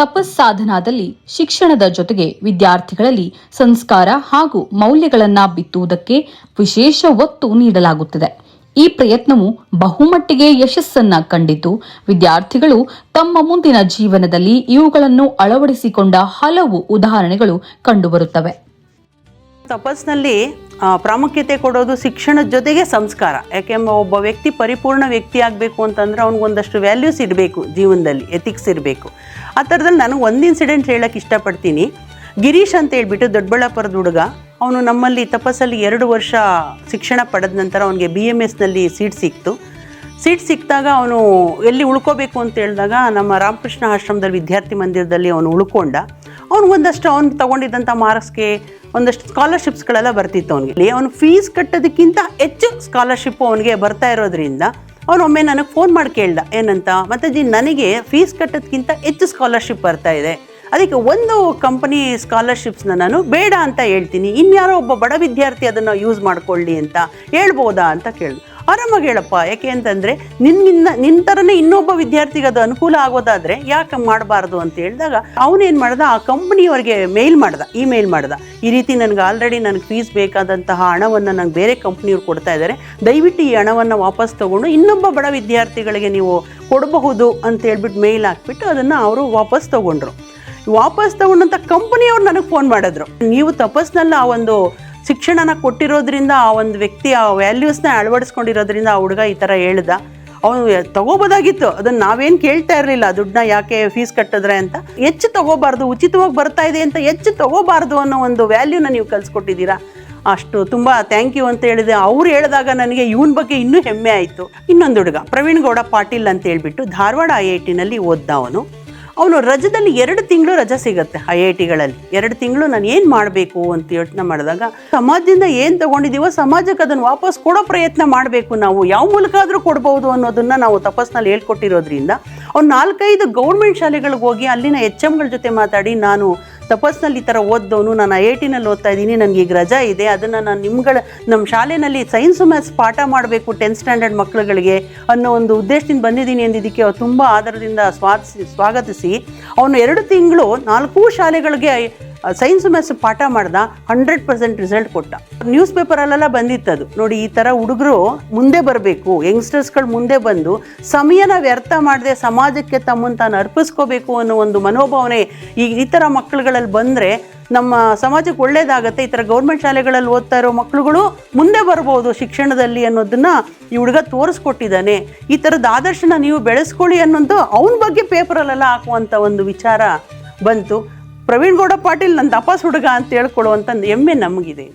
ತಪಸ್ಸಾಧನಾದಲ್ಲಿ ಶಿಕ್ಷಣದ ಜೊತೆಗೆ ವಿದ್ಯಾರ್ಥಿಗಳಲ್ಲಿ ಸಂಸ್ಕಾರ ಹಾಗೂ ಮೌಲ್ಯಗಳನ್ನು ಬಿತ್ತುವುದಕ್ಕೆ ವಿಶೇಷ ಒತ್ತು ನೀಡಲಾಗುತ್ತದೆ. ಈ ಪ್ರಯತ್ನವು ಬಹುಮಟ್ಟಿಗೆ ಯಶಸ್ಸನ್ನ ಕಂಡಿದ್ದು ವಿದ್ಯಾರ್ಥಿಗಳು ತಮ್ಮ ಮುಂದಿನ ಜೀವನದಲ್ಲಿ ಇವುಗಳನ್ನು ಅಳವಡಿಸಿಕೊಂಡ ಹಲವು ಉದಾಹರಣೆಗಳು ಕಂಡುಬರುತ್ತವೆ. ತಪಸ್ನಲ್ಲಿ ಪ್ರಾಮುಖ್ಯತೆ ಕೊಡೋದು ಶಿಕ್ಷಣದ ಜೊತೆಗೆ ಸಂಸ್ಕಾರ. ಯಾಕೆಂಬ ಒಬ್ಬ ವ್ಯಕ್ತಿ ಪರಿಪೂರ್ಣ ವ್ಯಕ್ತಿ ಆಗಬೇಕು ಅಂತಂದ್ರೆ ಅವ್ನಿಗೊಂದಷ್ಟು ವ್ಯಾಲ್ಯೂಸ್ ಇರಬೇಕು ಜೀವನದಲ್ಲಿ ಎಥಿಕ್ಸ್ ಇರಬೇಕು. ಆ ಥರದಲ್ಲಿ ನಾನು ಒಂದು ಇನ್ಸಿಡೆಂಟ್ ಹೇಳಕ್ಕೆ ಇಷ್ಟಪಡ್ತೀನಿ. ಗಿರೀಶ್ ಅಂತ ಹೇಳ್ಬಿಟ್ಟು ದೊಡ್ಡಬಳ್ಳಾಪುರದ ಹುಡುಗ, ಅವನು ನಮ್ಮಲ್ಲಿ ತಪಸ್ಸಲ್ಲಿ ಎರಡು ವರ್ಷ ಶಿಕ್ಷಣ ಪಡೆದ ನಂತರ ಅವನಿಗೆ ಬಿ ಎಂ ಎಸ್ನಲ್ಲಿ ಸೀಟ್ ಸಿಕ್ತು. ಸೀಟ್ ಸಿಕ್ಕಿದಾಗ ಅವನು ಎಲ್ಲಿ ಉಳ್ಕೋಬೇಕು ಅಂತ ಹೇಳಿದಾಗ ನಮ್ಮ ರಾಮಕೃಷ್ಣ ಆಶ್ರಮದಲ್ಲಿ ವಿದ್ಯಾರ್ಥಿ ಮಂದಿರದಲ್ಲಿ ಅವನು ಉಳ್ಕೊಂಡ. ಅವನು ಒಂದಷ್ಟು ಅವ್ನು ತಗೊಂಡಿದ್ದಂಥ ಮಾರ್ಕ್ಸ್ಗೆ ಒಂದಷ್ಟು ಸ್ಕಾಲರ್ಶಿಪ್ಸ್ಗಳೆಲ್ಲ ಬರ್ತಿತ್ತು ಅವನಿಗೆ. ಅವನು ಫೀಸ್ ಕಟ್ಟೋದಕ್ಕಿಂತ ಹೆಚ್ಚು ಸ್ಕಾಲರ್ಶಿಪ್ ಅವನಿಗೆ ಬರ್ತಾ ಇರೋದ್ರಿಂದ ಅವನು ಒಮ್ಮೆ ನನಗೆ ಫೋನ್ ಮಾಡಿ ಕೇಳ್ದ. ಏನಂತ? ಮಾತಾಜಿ ನನಗೆ ಫೀಸ್ ಕಟ್ಟೋದ್ಕಿಂತ ಹೆಚ್ಚು ಸ್ಕಾಲರ್ಶಿಪ್ ಬರ್ತಾ ಇದೆ. ಅದಕ್ಕೆ ಒಂದು ಕಂಪನಿ ಸ್ಕಾಲರ್ಶಿಪ್ಸ್ನ ನಾನು ಬೇಡ ಅಂತ ಹೇಳ್ತೀನಿ. ಇನ್ಯಾರೋ ಒಬ್ಬ ಬಡ ವಿದ್ಯಾರ್ಥಿ ಅದನ್ನು ಯೂಸ್ ಮಾಡ್ಕೊಳ್ಳಿ ಅಂತ. ಹೇಳ್ಬೋದಾ? ಅಂತ ಕೇಳಿದ್ರು ಆರಾಮಾಗಿ ಹೇಳಪ್ಪ ಯಾಕೆ ಅಂತಂದರೆ ನಿನ್ನಿಂದ ನಿನ್ನ ಥರನೇ ಇನ್ನೊಬ್ಬ ವಿದ್ಯಾರ್ಥಿಗೆ ಅದು ಅನುಕೂಲ ಆಗೋದಾದರೆ ಯಾಕೆ ಮಾಡಬಾರ್ದು ಅಂತ ಹೇಳಿದಾಗ ಅವನೇನು ಮಾಡ್ದ? ಆ ಕಂಪ್ನಿಯವ್ರಿಗೆ ಮೇಲ್ ಮಾಡ್ದ, ಇಮೇಲ್ ಮಾಡ್ದ. ಈ ರೀತಿ ನನಗೆ ಆಲ್ರೆಡಿ ನನಗೆ ಫೀಸ್ ಬೇಕಾದಂತಹ ಹಣವನ್ನು ನಂಗೆ ಬೇರೆ ಕಂಪ್ನಿಯವ್ರು ಕೊಡ್ತಾ ಇದ್ದಾರೆ ದಯವಿಟ್ಟು ಈ ಹಣವನ್ನು ವಾಪಸ್ ತೊಗೊಂಡು ಇನ್ನೊಬ್ಬ ಬಡ ವಿದ್ಯಾರ್ಥಿಗಳಿಗೆ ನೀವು ಕೊಡಬಹುದು ಅಂತ ಹೇಳ್ಬಿಟ್ಟು ಮೇಲ್ ಹಾಕ್ಬಿಟ್ಟು ಅದನ್ನು ಅವರು ವಾಪಸ್ ತೊಗೊಂಡ್ರು. ವಾಪಸ್ ತಗೊಂಡಂಥ ಕಂಪ್ನಿಯವ್ರು ನನಗೆ ಫೋನ್ ಮಾಡಿದ್ರು. ನೀವು ತಪಸ್ನಲ್ಲ ಆ ಒಂದು ಶಿಕ್ಷಣನ ಕೊಟ್ಟಿರೋದ್ರಿಂದ ಆ ಒಂದು ವ್ಯಕ್ತಿ ಆ ವ್ಯಾಲ್ಯೂಸ್ನ ಅಳವಡಿಸ್ಕೊಂಡಿರೋದ್ರಿಂದ ಆ ಹುಡುಗ ಈ ಥರ ಹೇಳ್ದ. ಅವನು ತಗೋಬೋದಾಗಿತ್ತು. ಅದನ್ನು ನಾವೇನು ಕೇಳ್ತಾ ಇರಲಿಲ್ಲ. ದುಡ್ಡನ್ನ ಯಾಕೆ ಫೀಸ್ ಕಟ್ಟಿದ್ರೆ ಅಂತ. ಹೆಚ್ಚು ತಗೋಬಾರ್ದು, ಉಚಿತವಾಗಿ ಬರ್ತಾ ಇದೆ ಅಂತ ಹೆಚ್ಚು ತಗೋಬಾರ್ದು ಅನ್ನೋ ಒಂದು ವ್ಯಾಲ್ಯೂನ ನೀವು ಕಲಿಸ್ಕೊಟ್ಟಿದ್ದೀರಾ? ಅಷ್ಟು ತುಂಬ ಥ್ಯಾಂಕ್ ಯು ಅಂತ ಹೇಳಿದೆ. ಅವ್ರು ಹೇಳಿದಾಗ ನನಗೆ ಇವನ ಬಗ್ಗೆ ಇನ್ನೂ ಹೆಮ್ಮೆ ಆಯಿತು. ಇನ್ನೊಂದು ಹುಡುಗ, ಪ್ರವೀಣ್ ಗೌಡ ಪಾಟೀಲ್ ಅಂತ ಹೇಳ್ಬಿಟ್ಟು ಧಾರವಾಡ ಐ ಐ ಟಿನಲ್ಲಿ ಓದ್ದ ಅವನು. ಅವನು ರಜದಲ್ಲಿ ಎರಡು ತಿಂಗಳು ರಜೆ ಸಿಗುತ್ತೆ ಐ ಐ ಟಿಗಳಲ್ಲಿ. ಎರಡು ತಿಂಗಳು ನಾನು ಏನು ಮಾಡಬೇಕು ಅಂತ ಯೋಚನೆ ಮಾಡಿದಾಗ, ಸಮಾಜದಿಂದ ಏನು ತಗೊಂಡಿದ್ದೀವೋ ಸಮಾಜಕ್ಕೆ ಅದನ್ನು ವಾಪಸ್ ಕೊಡೋ ಪ್ರಯತ್ನ ಮಾಡಬೇಕು ನಾವು. ಯಾವ ಮೂಲಕ ಆದರೂ ಕೊಡ್ಬೋದು ಅನ್ನೋದನ್ನು ನಾವು ತಪಸ್ನಲ್ಲಿ ಹೇಳ್ಕೊಟ್ಟಿರೋದ್ರಿಂದ, ಅವ್ನು ನಾಲ್ಕೈದು ಗೌರ್ಮೆಂಟ್ ಶಾಲೆಗಳಿಗೆ ಹೋಗಿ ಅಲ್ಲಿನ ಎಚ್ ಎಮ್ಗಳ ಜೊತೆ ಮಾತಾಡಿ ನಾನು ತಪಸ್ನಲ್ಲಿ ಈ ಥರ ಓದ್ದವನು, ನಾನು ಐ ಐ ಟಿನಲ್ಲಿ ಓದ್ತಾ ಇದ್ದೀನಿ, ನನಗೆ ಈಗ ರಜಾ ಇದೆ, ಅದನ್ನು ನಾನು ನಿಮ್ಗಳ ನಮ್ಮ ಶಾಲೆಯಲ್ಲಿ ಸೈನ್ಸು ಮ್ಯಾಥ್ಸ್ ಪಾಠ ಮಾಡಬೇಕು ಟೆಂತ್ ಸ್ಟ್ಯಾಂಡರ್ಡ್ ಮಕ್ಕಳುಗಳಿಗೆ ಅನ್ನೋ ಒಂದು ಉದ್ದೇಶದಿಂದ ಬಂದಿದ್ದೀನಿ ಅಂದಿದ್ದಕ್ಕೆ ಅವ್ರು ತುಂಬ ಆದರದಿಂದ ಸ್ವಾಗತಿಸಿ ಸ್ವಾಗತಿಸಿ. ಅವನು ಎರಡು ತಿಂಗಳು ನಾಲ್ಕು ಶಾಲೆಗಳಿಗೆ ಸೈನ್ಸ್ ಮ್ಯಾಥ್ಸ್ ಪಾಠ ಮಾಡ್ದ ಹಂಡ್ರೆಡ್ ಪರ್ಸೆಂಟ್ ರಿಸಲ್ಟ್ ಕೊಟ್ಟ. ನ್ಯೂಸ್ ಪೇಪರಲ್ಲೆಲ್ಲ ಬಂದಿತ್ತದು ನೋಡಿ, ಈ ಥರ ಹುಡುಗರು ಮುಂದೆ ಬರಬೇಕು ಯಂಗ್ಸ್ಟರ್ಸ್ಗಳು ಮುಂದೆ ಬಂದು ಸಮಯನ ವ್ಯರ್ಥ ಮಾಡದೆ ಸಮಾಜಕ್ಕೆ ತಮ್ಮನ್ನು ತಾನು ಅರ್ಪಿಸ್ಕೋಬೇಕು ಅನ್ನೋ ಒಂದು ಮನೋಭಾವನೆ ಈ ಈ ಥರ ಮಕ್ಕಳುಗಳಲ್ಲಿ ಬಂದರೆ ನಮ್ಮ ಸಮಾಜಕ್ಕೆ ಒಳ್ಳೇದಾಗತ್ತೆ. ಈ ಥರ ಗೌರ್ಮೆಂಟ್ ಶಾಲೆಗಳಲ್ಲಿ ಓದ್ತಾ ಇರೋ ಮಕ್ಕಳುಗಳು ಮುಂದೆ ಬರ್ಬೋದು ಶಿಕ್ಷಣದಲ್ಲಿ ಅನ್ನೋದನ್ನ ಈ ಹುಡುಗ ತೋರಿಸ್ಕೊಟ್ಟಿದ್ದಾನೆ. ಈ ಥರದ ಆದರ್ಶನ ನೀವು ಬೆಳೆಸ್ಕೊಳ್ಳಿ ಅನ್ನೋದು ಅವನ ಬಗ್ಗೆ ಪೇಪರಲ್ಲೆಲ್ಲ ಹಾಕುವಂಥ ಒಂದು ವಿಚಾರ ಬಂತು. ಪ್ರವೀಣ್ ಗೌಡ ಪಾಟೀಲ್ ನನ್ನ ತಪಾಸ್ ಹುಡುಗ ಅಂತ ಹೇಳ್ಕೊಳ್ಳುವಂಥ ಹೆಮ್ಮೆ ನಮಗಿದೆ.